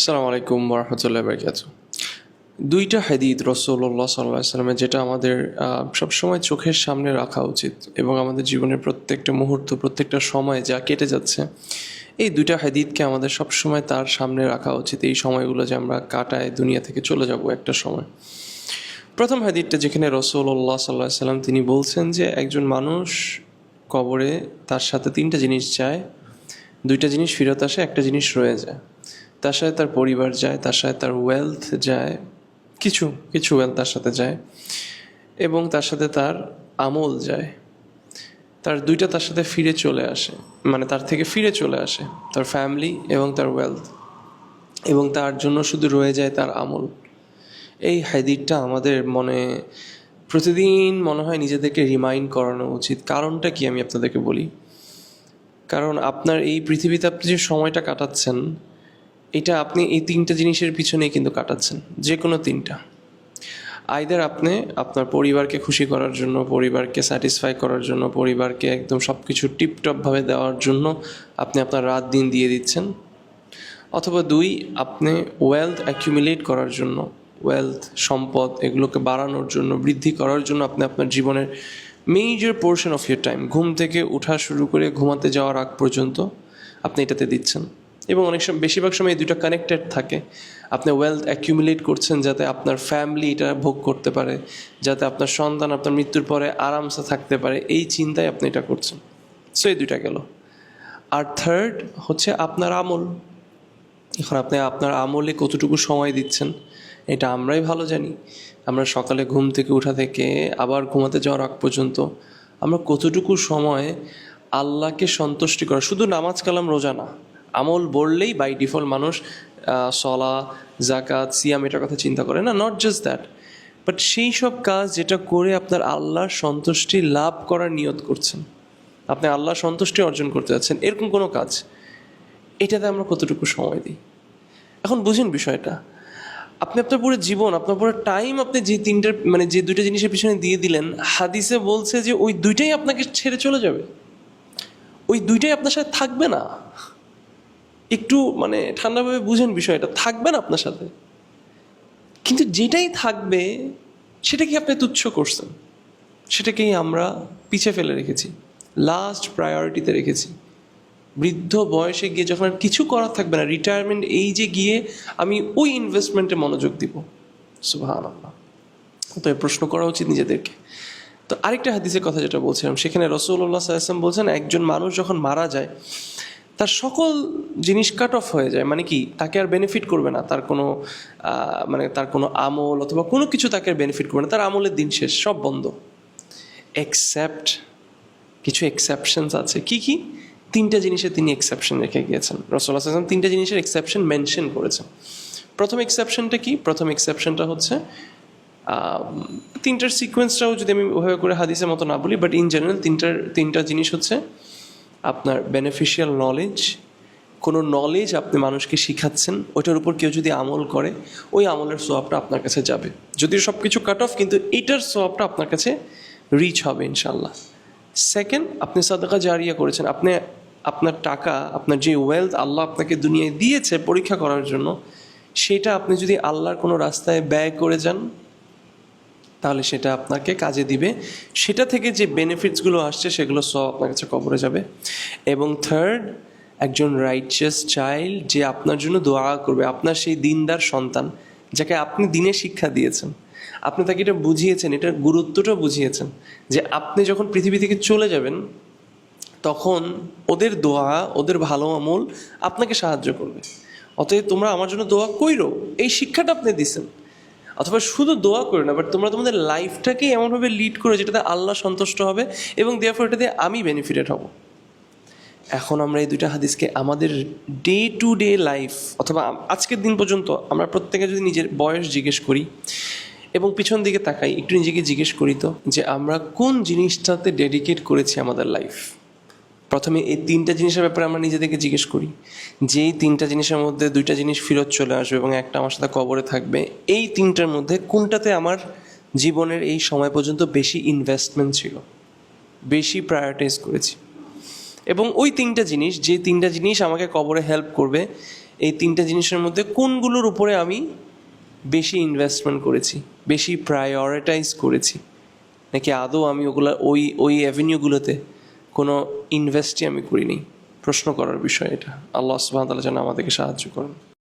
আসসালামু আলাইকুম রহমতুল্লাহ বরকাত দুইটা হাদিদ রসুল্লাহ সাল্লাহ সাল্লামের যেটা আমাদের সবসময় চোখের সামনে রাখা উচিত এবং আমাদের জীবনের প্রত্যেকটা মুহূর্ত, প্রত্যেকটা সময় যা কেটে যাচ্ছে, এই দুইটা হাদিদকে আমাদের সবসময় তার সামনে রাখা উচিত। এই সময়গুলো যে আমরা কাটায় দুনিয়া থেকে চলে যাব একটা সময়। প্রথম হাদিদটা যেখানে রসুল্লাহ সাল্লাহ সাল্লাম তিনি বলছেন যে একজন মানুষ কবরে তার সাথে তিনটা জিনিস চায় দুইটা জিনিস ফেরত আসে, একটা জিনিস রয়ে যায়। তার সাথে তার পরিবার যায়, তার সাথে তার ওয়েলথ যায়, কিছু কিছু ওয়েলথ তার সাথে যায় এবং তার সাথে তার আমল যায়। তার দুইটা তার সাথে ফিরে চলে আসে মানে তার থেকে ফিরে চলে আসে, তার ফ্যামিলি এবং তার ওয়েলথ এবং তার জন্য শুধু রয়ে যায় তার আমল। এই হাদিদটা আমাদের মনে, প্রতিদিন মনে হয় নিজেদেরকে রিমাইন্ড করানো উচিত। কারণটা কি আমি আপনাদেরকে বলি? কারণ আপনার এই পৃথিবীতে আপনি যে সময়টা কাটাচ্ছেন এটা আপনি এই তিনটা জিনিসের পিছনেই কিন্তু কাটাচ্ছেন যে কোনো তিনটা। আইদার আপনি আপনার পরিবারকে খুশি করার জন্য, পরিবারকে স্যাটিসফাই করার জন্য, পরিবারকে একদম সব কিছু টিপটপভাবে দেওয়ার জন্য আপনি আপনার রাত দিন দিয়ে দিচ্ছেন। অথবা দুই, আপনি ওয়েলথ অ্যাকিউমুলেট করার জন্য ওয়েলথ সম্পদ এগুলোকে বাড়ানোর জন্য, বৃদ্ধি করার জন্য আপনি আপনার জীবনের major portion of year time ঘুম থেকে ওঠা শুরু করে ঘুমাতে যাওয়ার আগ পর্যন্ত আপনি এটাতে দিচ্ছেন। এবং অনেক সময়, বেশিরভাগ সময় এই দুটো কানেক্টেড থাকে। আপনি ওয়েলথ অ্যাকিউমুলেট করছেন যাতে আপনার ফ্যামিলি এটা ভোগ করতে পারে, যাতে আপনার সন্তান আপনার মৃত্যুর পরে আরামসে থাকতে পারে, এই চিন্তায় আপনি এটা করছেন। সো এই দুইটা গেল। আর থার্ড হচ্ছে আপনার আমল। এখন আপনি আপনার আমলে কতটুকু সময় দিচ্ছেন, এটা আমরাই ভালো জানি। আমরা সকালে ঘুম থেকে উঠা থেকে আবার ঘুমাতে যাওয়ার আগ পর্যন্ত আমরা কতটুকু সময় আল্লাহকে সন্তুষ্টি করা, শুধু নামাজ কালাম রোজা না আমল বললেই বাই ডিফল্ট মানুষ সলা জাকাত সিয়াম এটার কথা চিন্তা করে না নট জাস্ট দ্যাট বাট সেই সব কাজ যেটা করে আপনার আল্লাহর সন্তুষ্টি লাভ করার নিয়ত করছেন, আপনি আল্লাহর সন্তুষ্টি অর্জন করতে যাচ্ছেন, এরকম কোনো কাজ, এটাতে আমরা কতটুকু সময় দিই? এখন বুঝুন বিষয়টা, আপনি আপনার পুরো জীবন, আপনার পুরো টাইম আপনি যে তিনটার মানে যে দুইটা জিনিসের পিছনে দিয়ে দিলেন, হাদিসে বলছে যে ওই দুইটাই আপনাকে ছেড়ে চলে যাবে, ওই দুইটাই আপনার সাথে থাকবে না। একটু মানে ঠান্ডাভাবে বুঝেন বিষয়টা থাকবে না আপনার সাথে। কিন্তু যেটাই থাকবে সেটাকে আপনি তুচ্ছ করছেন। সেটাকেই আমরা পিছিয়ে ফেলে রেখেছি। লাস্ট প্রায়োরিটিতে রেখেছি। বৃদ্ধ বয়সে গিয়ে যখন আর কিছু করার থাকবে না রিটায়ারমেন্ট এই যে গিয়ে আমি ওই ইনভেস্টমেন্টে মনোযোগ দিব। সুভান আল্লাহ তো প্রশ্ন করা উচিত নিজেদেরকে। তো আরেকটা হাদিসের কথা যেটা বলছিলাম, সেখানে রসুল্লাহ সাল্লাম বলছেন, একজন মানুষ যখন মারা যায় তার সকল জিনিস কাট অফ হয়ে যায়। মানে কি? তাকে আর বেনিফিট করবে না। তার কোনো মানে তার কোনো আমল অথবা কোনো কিছু তাকে আর বেনিফিট করবে না। তার আমলের দিন শেষ, সব বন্ধ। এক্সেপ্ট কিছু এক্সেপশনস আছে। কি কি? তিনটা জিনিসে তিনি এক্সেপশন রেখে গিয়েছেন। রসোল্লা আসলাম তিনটা জিনিসের এক্সেপশন মেনশন করেছেন। প্রথম এক্সেপশনটা কি? প্রথম এক্সেপশনটা হচ্ছে তিনটার সিকোয়েন্সটাও যদি আমি ওভাবে করে হাদিসের মতো না বলি বাট ইন জেনারেল তিনটার, তিনটা জিনিস হচ্ছে আপনার বেনিফিশিয়াল নলেজ কোনো নলেজ আপনি মানুষকে শিখাচ্ছেন, ওইটার উপর কেউ যদি আমল করে, ওই আমলের সোয়াবটা আপনার কাছে যাবে। যদিও সব কিছু কাট অফ কিন্তু এটার সোয়াবটা আপনার কাছে রিচ হবে ইনশাল্লাহ সেকেন্ড আপনি সাদাকা জারিয়া করেছেন। আপনি আপনার টাকা, আপনার যে ওয়েলথ আল্লাহ আপনাকে দুনিয়ায় দিয়েছে পরীক্ষা করার জন্য, সেটা আপনি যদি আল্লাহর কোনো রাস্তায় ব্যয় করে যান তাহলে সেটা আপনাকে কাজে দিবে। সেটা থেকে যে বেনিফিটসগুলো আসছে সেগুলো সব আপনার কাছে কবরে যাবে। এবং থার্ড একজন রাইচিয়াস চাইল্ড যে আপনার জন্য দোয়া করবে, আপনার সেই দিনদার সন্তান, যাকে আপনি দিনে শিক্ষা দিয়েছেন। আপনি তাকে এটা বুঝিয়েছেন, এটার গুরুত্বটা বুঝিয়েছেন যে আপনি যখন পৃথিবী থেকে চলে যাবেন, তখন ওদের দোয়া, ওদের ভালো আমল আপনাকে সাহায্য করবে। অতএব তোমরা আমার জন্য দোয়া কইরো, এই শিক্ষাটা আপনি দিছেন। অথবা শুধু দোয়া করো না বাট তোমরা তোমাদের লাইফটাকে এমনভাবে লিড করো যেটাতে আল্লাহ সন্তুষ্ট হবে এবং দেওয়ার ফলে এটাতে আমি বেনিফিটেড হব। এখন আমরা এই দুইটা হাদিসকে আমাদের ডে টু ডে লাইফ অথবা আজকের দিন পর্যন্ত আমরা প্রত্যেকে যদি নিজের বয়স জিজ্ঞেস করি এবং পিছন দিকে তাকাই, একটু নিজেকে জিজ্ঞেস করি তো, যে আমরা কোন জিনিসটাতে ডেডিকেট করেছি আমাদের লাইফ প্রথমে এই তিনটা জিনিসের ব্যাপারে আমরা নিজেদেরকে জিজ্ঞেস করি। যেই তিনটা জিনিসের মধ্যে দুইটা জিনিস ফেরত চলে আসবে এবং একটা আমার সাথে কবরে থাকবে, এই তিনটার মধ্যে কোনটাতে আমার জীবনের এই সময় পর্যন্ত বেশি ইনভেস্টমেন্ট ছিল, বেশি প্রায়োরিটাইজ করেছি। এবং ওই তিনটা জিনিস, যে তিনটা জিনিস আমাকে কবরে হেল্প করবে, এই তিনটা জিনিসের মধ্যে কোনগুলোর উপরে আমি বেশি ইনভেস্টমেন্ট করেছি, বেশি প্রায়োরিটাইজ করেছি? নাকি আদৌ আমি ওগুলা ওই ওই অ্যাভিনিউগুলোতে কোনো ইনভেস্টই আমি করিনি। প্রশ্ন করার বিষয় এটা। আল্লাহ সুবাহ তালা যেন আমাদেরকে সাহায্য করুন।